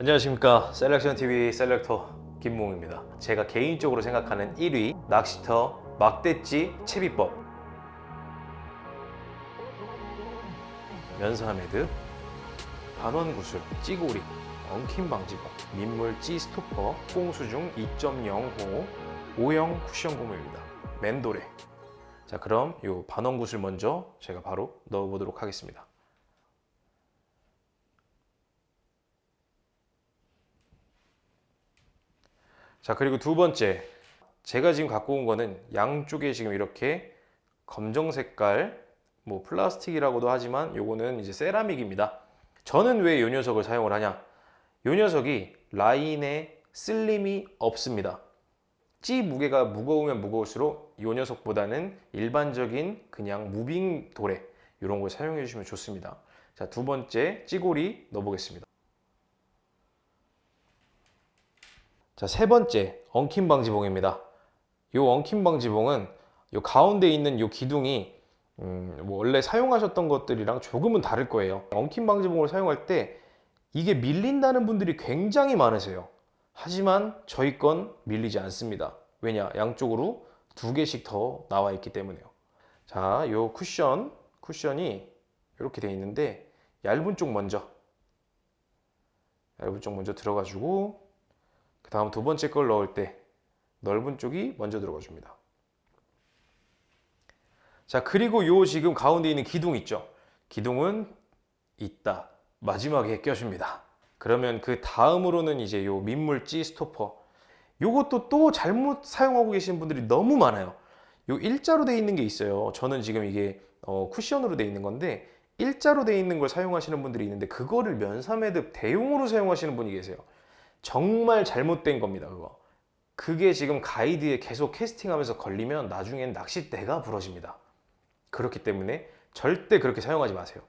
안녕하십니까 셀렉션 TV 셀렉터 김몽입니다. 제가 개인적으로 생각하는 1위 낚시터 막대찌 채비법 면사매드 반원 구슬 찌고리 엉킴 방지법 민물 찌 스토퍼 꽁수중 2.0호 오형 쿠션 고무입니다. 맨도레 자 그럼 이 반원 구슬 먼저 제가 바로 넣어보도록 하겠습니다. 자 그리고 두 번째. 제가 지금 갖고 온 거는 양쪽에 지금 이렇게 검정 색깔 뭐 플라스틱이라고도 하지만 요거는 이제 세라믹입니다. 저는 왜이 녀석을 사용을 하냐? 이 녀석이 라인에 쓸림이 없습니다. 찌 무게가 무거우면 무거울수록 이 녀석보다는 일반적인 그냥 무빙 도래 이런 걸 사용해 주시면 좋습니다. 자 두 번째 찌고리 넣어 보겠습니다 자, 세 번째 엉킴 방지봉입니다. 이 엉킴 방지봉은 요 가운데 있는 요 기둥이 음, 뭐 원래 사용하셨던 것들이랑 조금은 다를 거예요. 엉킴 방지봉을 사용할 때 이게 밀린다는 분들이 굉장히 많으세요. 하지만 저희 건 밀리지 않습니다. 왜냐? 양쪽으로 두 개씩 더 나와 있기 때문에요. 자, 요 쿠션, 쿠션이 이렇게 돼 있는데 얇은 쪽 먼저 얇은 쪽 먼저 들어가지고 그 다음 두 번째 걸 넣을 때 넓은 쪽이 먼저 들어가 줍니다. 자, 그리고 요 지금 가운데 있는 기둥 있죠? 기둥은 있다. 마지막에 껴줍니다. 그러면 그 다음으로는 이제 요 민물찌 스토퍼. 요것도 또 잘못 사용하고 계신 분들이 너무 많아요. 요 일자로 돼 있는 게 있어요. 저는 지금 이게 어, 쿠션으로 돼 있는 건데 일자로 돼 있는 걸 사용하시는 분들이 있는데 그거를 면사매듭 대용으로 사용하시는 분이 계세요. 정말 잘못된 겁니다, 그거. 그게 지금 가이드에 계속 캐스팅하면서 걸리면 나중엔 낚싯대가 부러집니다. 그렇기 때문에 절대 그렇게 사용하지 마세요.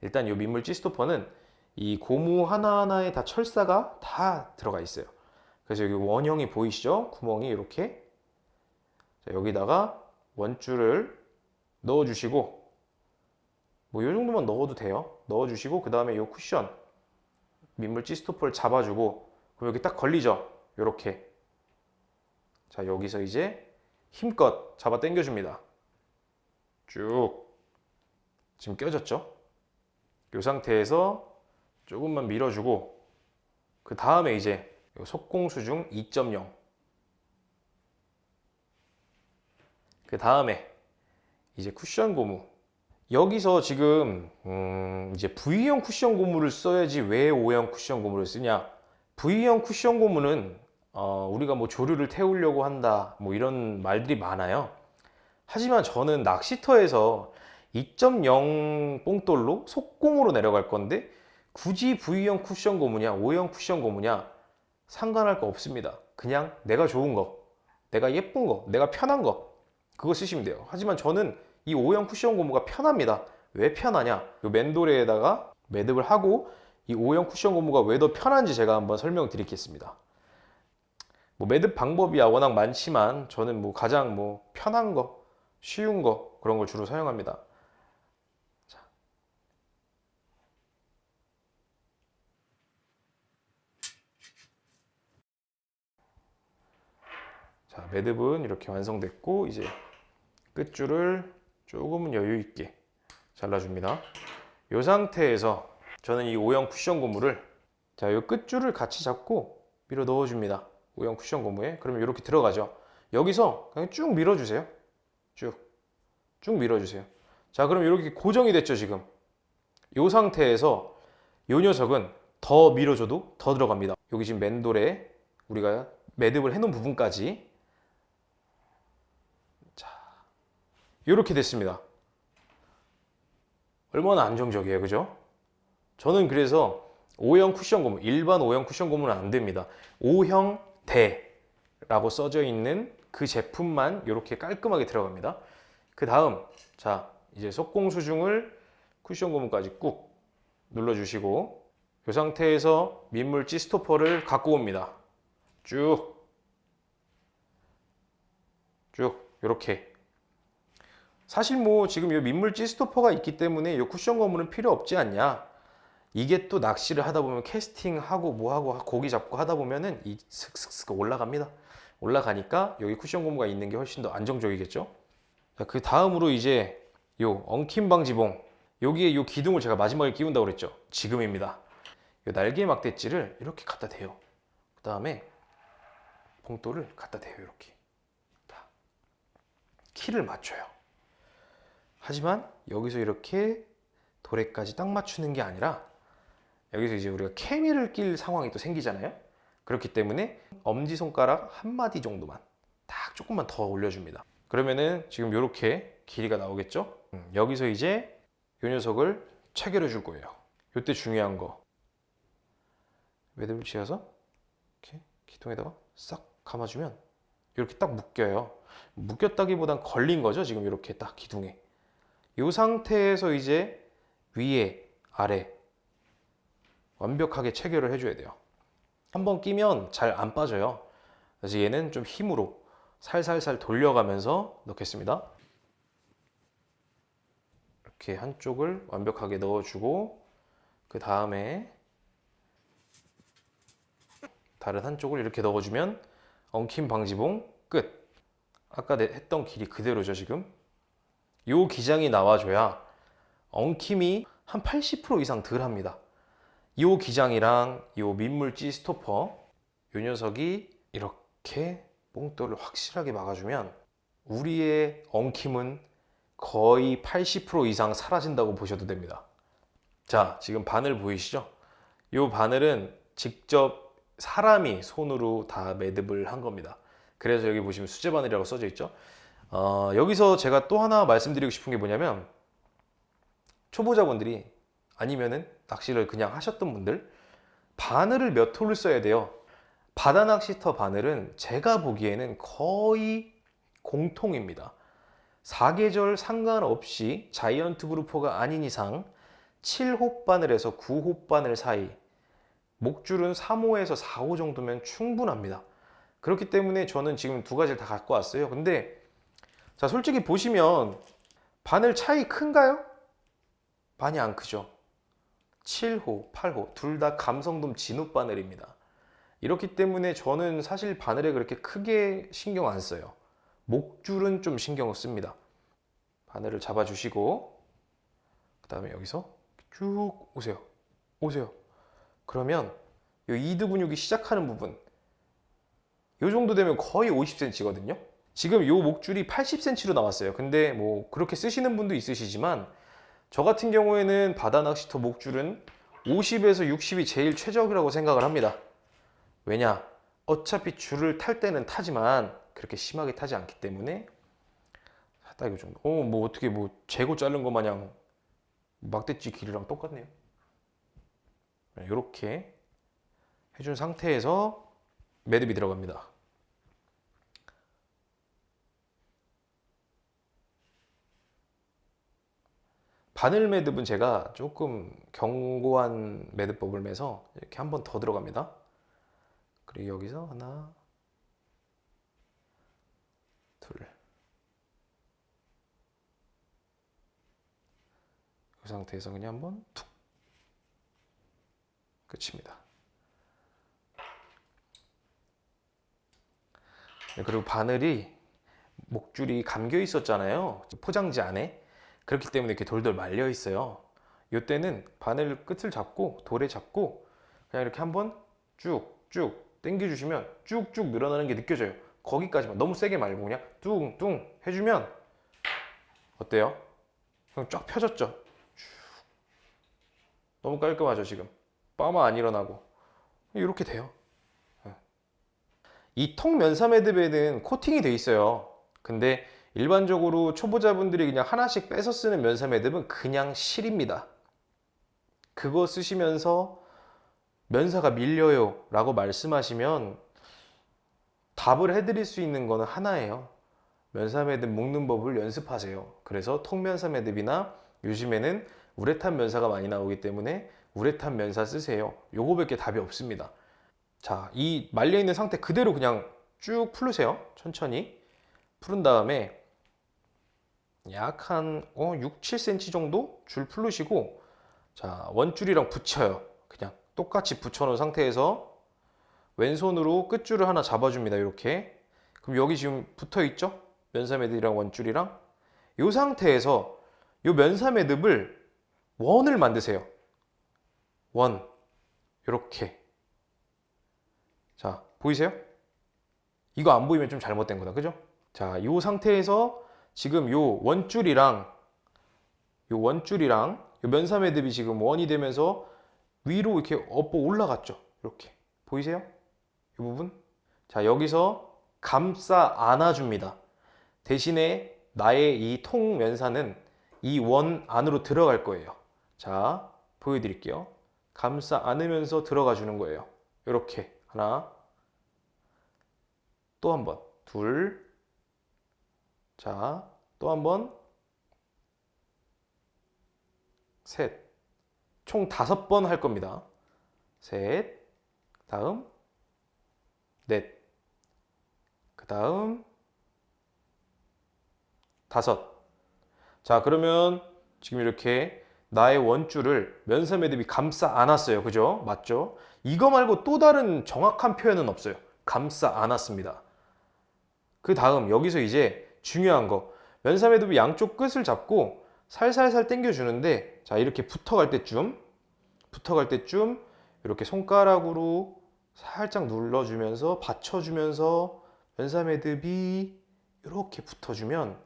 일단 이 민물 찌스토퍼는 이 고무 하나하나에 다 철사가 다 들어가 있어요. 그래서 여기 원형이 보이시죠? 구멍이 이렇게. 자, 여기다가 원줄을 넣어주시고, 뭐 이 정도만 넣어도 돼요. 넣어주시고, 그 다음에 이 쿠션, 민물 찌스토퍼를 잡아주고, 여기 딱 걸리죠? 요렇게. 자, 여기서 이제 힘껏 잡아 당겨줍니다. 쭉. 지금 껴졌죠? 이 상태에서 조금만 밀어주고, 그 다음에 이제 요 속공 수중 2.0. 그 다음에 이제 쿠션 고무. 여기서 지금, 음, 이제 V형 쿠션 고무를 써야지 왜 O형 쿠션 고무를 쓰냐? V형 쿠션 고무는 어, 우리가 뭐 조류를 태우려고 한다 뭐 이런 말들이 많아요. 하지만 저는 낚시터에서 2.0 뽕돌로 속공으로 내려갈 건데 굳이 V형 쿠션 고무냐 O형 쿠션 고무냐 상관할 거 없습니다. 그냥 내가 좋은 거, 내가 예쁜 거, 내가 편한 거 그거 쓰시면 돼요. 하지만 저는 이 O형 쿠션 고무가 편합니다. 왜 편하냐? 이 맨도레에다가 매듭을 하고 이 O형 쿠션 고무가 왜 더 편한지 제가 한번 설명드리겠습니다. 뭐 매듭 방법이야 워낙 많지만 저는 뭐 가장 뭐 편한 거, 쉬운 거 그런 걸 주로 사용합니다. 자. 자, 매듭은 이렇게 완성됐고 이제 끝줄을 조금은 여유 있게 잘라줍니다. 이 상태에서 저는 이 O형 쿠션 고무를 자, 이 끝줄을 같이 잡고 밀어 넣어줍니다. O형 쿠션 고무에. 그러면 이렇게 들어가죠. 여기서 그냥 쭉 밀어주세요. 쭉. 쭉 밀어주세요. 자, 그럼 이렇게 고정이 됐죠, 지금. 이 상태에서 이 녀석은 더 밀어줘도 더 들어갑니다. 여기 지금 맨돌에 우리가 매듭을 해놓은 부분까지. 자, 이렇게 됐습니다. 얼마나 안정적이에요, 그죠? 저는 그래서 O형 쿠션 고무, 일반 O형 쿠션 고무는 안 됩니다. O형 대라고 써져 있는 그 제품만 이렇게 깔끔하게 들어갑니다. 그 다음, 자, 이제 속공 수중을 쿠션 고무까지 꾹 눌러주시고, 이 상태에서 민물지 스토퍼를 갖고 옵니다. 쭉. 쭉, 이렇게. 사실 뭐 지금 이 민물지 스토퍼가 있기 때문에 이 쿠션 고무는 필요 없지 않냐? 이게 또 낚시를 하다 보면 캐스팅하고 뭐하고 고기 잡고 하다 보면은 이 슥슥슥 올라갑니다. 올라가니까 여기 쿠션 고무가 있는 게 훨씬 더 안정적이겠죠. 자, 그 다음으로 이제 요 엉킴 방지봉 여기에 요 기둥을 제가 마지막에 끼운다고 그랬죠. 지금입니다. 요 날개 막대지를 이렇게 갖다 대요. 그 다음에 봉돌을 갖다 대요. 이렇게. 자, 키를 맞춰요. 하지만 여기서 이렇게 도래까지 딱 맞추는 게 아니라 여기서 이제 우리가 케미를 낄 상황이 또 생기잖아요. 그렇기 때문에 엄지손가락 한 마디 정도만 딱 조금만 더 올려줍니다. 그러면은 지금 이렇게 길이가 나오겠죠? 음, 여기서 이제 이 녀석을 체결해 줄 거예요. 이때 중요한 거 매듭을 지어서 이렇게 기둥에다가 싹 감아주면 이렇게 딱 묶여요. 묶였다기보단 걸린 거죠. 지금 이렇게 딱 기둥에. 이 상태에서 이제 위에 아래 완벽하게 체결을 해줘야 돼요. 한번 끼면 잘 안 빠져요. 그래서 얘는 좀 힘으로 살살살 돌려가면서 넣겠습니다. 이렇게 한쪽을 완벽하게 넣어주고 그 다음에 다른 한쪽을 이렇게 넣어주면 엉킴 방지봉 끝. 아까 내- 했던 길이 그대로죠 지금. 요 기장이 나와줘야 엉킴이 한 80% 이상 덜 합니다. 이 기장이랑 이 민물지 스토퍼 이 녀석이 이렇게 뽕돌을 확실하게 막아주면 우리의 엉킴은 거의 80% 이상 사라진다고 보셔도 됩니다. 자, 지금 바늘 보이시죠? 이 바늘은 직접 사람이 손으로 다 매듭을 한 겁니다. 그래서 여기 보시면 수제 바늘이라고 써져 있죠. 어, 여기서 제가 또 하나 말씀드리고 싶은 게 뭐냐면 초보자분들이 아니면은 낚시를 그냥 하셨던 분들 바늘을 몇 톨을 써야 돼요. 바다 낚시터 바늘은 제가 보기에는 거의 공통입니다. 사계절 상관없이 자이언트 그루퍼가 아닌 이상 7호 바늘에서 9호 바늘 사이 목줄은 3호에서 4호 정도면 충분합니다. 그렇기 때문에 저는 지금 두 가지를 다 갖고 왔어요. 근데 자 솔직히 보시면 바늘 차이 큰가요? 많이 안 크죠. 7호, 8호 둘 다 감성돔 진흙 바늘입니다. 이렇기 때문에 저는 사실 바늘에 그렇게 크게 신경 안 써요. 목줄은 좀 신경을 씁니다. 바늘을 잡아주시고 그 다음에 여기서 쭉 오세요. 오세요. 그러면 이 이드 근육이 시작하는 부분 이 정도 되면 거의 50cm거든요. 지금 이 목줄이 80cm로 나왔어요. 근데 뭐 그렇게 쓰시는 분도 있으시지만 저 같은 경우에는 바다 낚시터 목줄은 50에서 60이 제일 최적이라고 생각을 합니다. 왜냐? 어차피 줄을 탈 때는 타지만 그렇게 심하게 타지 않기 때문에 딱 이 정도. 어, 뭐 어떻게 뭐 재고 자른 거 마냥 막대지 길이랑 똑같네요. 이렇게 해준 상태에서 매듭이 들어갑니다. 바늘 매듭은 제가 조금 견고한 매듭법을 매서 이렇게 한 번 더 들어갑니다. 그리고 여기서 하나, 둘. 이 상태에서 그냥 한번 툭. 끝입니다. 네, 그리고 바늘이 목줄이 감겨 있었잖아요. 포장지 안에. 그렇기 때문에 이렇게 돌돌 말려 있어요. 이때는 바늘 끝을 잡고 돌에 잡고 그냥 이렇게 한번 쭉쭉 당겨 주시면 쭉쭉 늘어나는 게 느껴져요. 거기까지만 너무 세게 말고 그냥 뚱뚱 해주면 어때요? 그냥 쫙 펴졌죠. 쭉. 너무 깔끔하죠 지금. 빠마 안 일어나고 이렇게 돼요. 이통 면사 매듭에는 코팅이 돼 있어요. 근데 일반적으로 초보자분들이 그냥 하나씩 빼서 쓰는 면사 매듭은 그냥 실입니다. 그거 쓰시면서 면사가 밀려요 라고 말씀하시면 답을 해드릴 수 있는 거는 하나예요. 면사 매듭 묶는 법을 연습하세요. 그래서 통면사 매듭이나 요즘에는 우레탄 면사가 많이 나오기 때문에 우레탄 면사 쓰세요. 요거밖에 답이 없습니다. 자, 이 말려있는 상태 그대로 그냥 쭉 풀으세요. 천천히. 풀은 다음에 약 한 어, 6, 7cm 정도 줄 풀으시고 자, 원줄이랑 붙여요. 그냥 똑같이 붙여놓은 상태에서 왼손으로 끝줄을 하나 잡아줍니다. 이렇게. 그럼 여기 지금 붙어 있죠? 면사 매듭이랑 원줄이랑. 이 상태에서 이 면사 매듭을 원을 만드세요. 원. 이렇게. 자, 보이세요? 이거 안 보이면 좀 잘못된 거다. 그죠? 자, 이 상태에서 지금 요 원줄이랑 요 원줄이랑 요 면사 매듭이 지금 원이 되면서 위로 이렇게 엎어 올라갔죠. 이렇게. 보이세요? 이 부분? 자, 여기서 감싸 안아줍니다. 대신에 나의 이 통 면사는 이 원 안으로 들어갈 거예요. 자, 보여드릴게요. 감싸 안으면서 들어가 주는 거예요. 이렇게. 하나. 또 한 번. 둘. 자, 또 한 번. 셋. 총 다섯 번 할 겁니다. 셋. 다음. 넷. 그 다음. 다섯. 자, 그러면 지금 이렇게 나의 원줄을 면사 매듭이 감싸 안았어요. 그죠? 맞죠? 이거 말고 또 다른 정확한 표현은 없어요. 감싸 안았습니다. 그 다음 여기서 이제 중요한 거. 면사 매듭이 양쪽 끝을 잡고 살살살 당겨주는데 자 이렇게 붙어갈 때쯤 붙어갈 때쯤 이렇게 손가락으로 살짝 눌러주면서 받쳐주면서 면사 매듭이 이렇게 붙어주면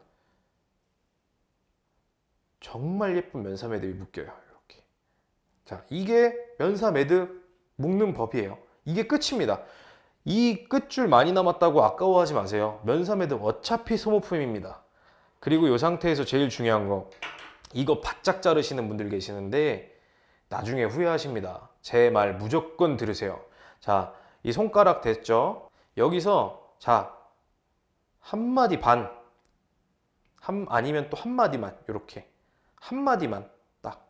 정말 예쁜 면사 매듭이 묶여요 이렇게. 자 이게 면사 매듭 묶는 법이에요. 이게 끝입니다 이 끝줄 많이 남았다고 아까워하지 마세요. 면사매듭 어차피 소모품입니다. 그리고 이 상태에서 제일 중요한 거 이거 바짝 자르시는 분들 계시는데 나중에 후회하십니다. 제 말 무조건 들으세요. 자, 이 손가락 됐죠? 여기서 자, 한 마디 반. 한 아니면 또 한 마디만 이렇게. 한 마디만 딱.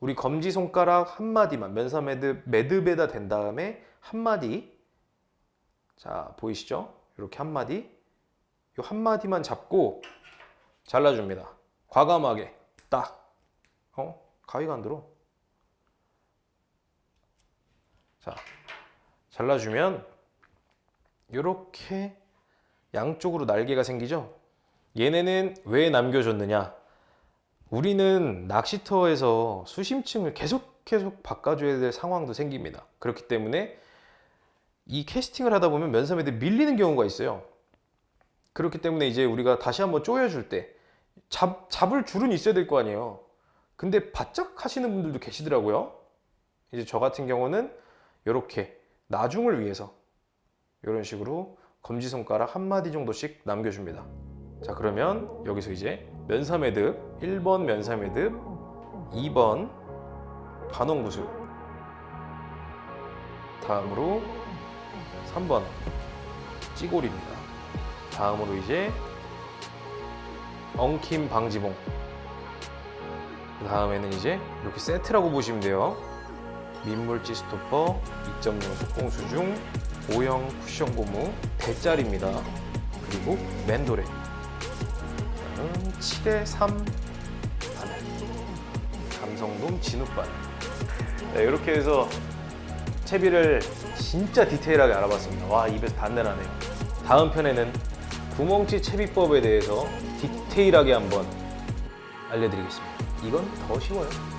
우리 검지 손가락 한 마디만 면사 매듭 매듭에다 댄 다음에 한 마디 자, 보이시죠? 이렇게 한 마디. 이 한 마디만 잡고 잘라 줍니다. 과감하게 딱. 어? 가위가 안 들어. 자, 잘라 주면 이렇게 양쪽으로 날개가 생기죠? 얘네는 왜 남겨줬느냐? 우리는 낚시터에서 수심층을 계속 계속 바꿔줘야 될 상황도 생깁니다. 그렇기 때문에 이 캐스팅을 하다 보면 면사매듭 밀리는 경우가 있어요. 그렇기 때문에 이제 우리가 다시 한번 조여줄 때 잡, 잡을 줄은 있어야 될 거 아니에요. 근데 바짝 하시는 분들도 계시더라고요. 이제 저 같은 경우는 이렇게 나중을 위해서 이런 식으로 검지손가락 한 마디 정도씩 남겨줍니다. 자 그러면 여기서 이제 면사매듭 1번 면사매듭 2번 반원구슬 다음으로 3번 찌골입니다. 다음으로 이제 엉킴 방지봉. 그 다음에는 이제 이렇게 세트라고 보시면 돼요. 민물지 스토퍼, 2.0 속공 수중, O형 쿠션 고무, 대짜리입니다. 그리고 맨도레. 그다음은 7에 3 바늘. 감성돔 진흙바늘. 네, 이렇게 해서 채비를 진짜 디테일하게 알아봤습니다. 와 입에서 단내 나네요. 다음 편에는 구멍치 채비법에 대해서 디테일하게 한번 알려드리겠습니다. 이건 더 쉬워요.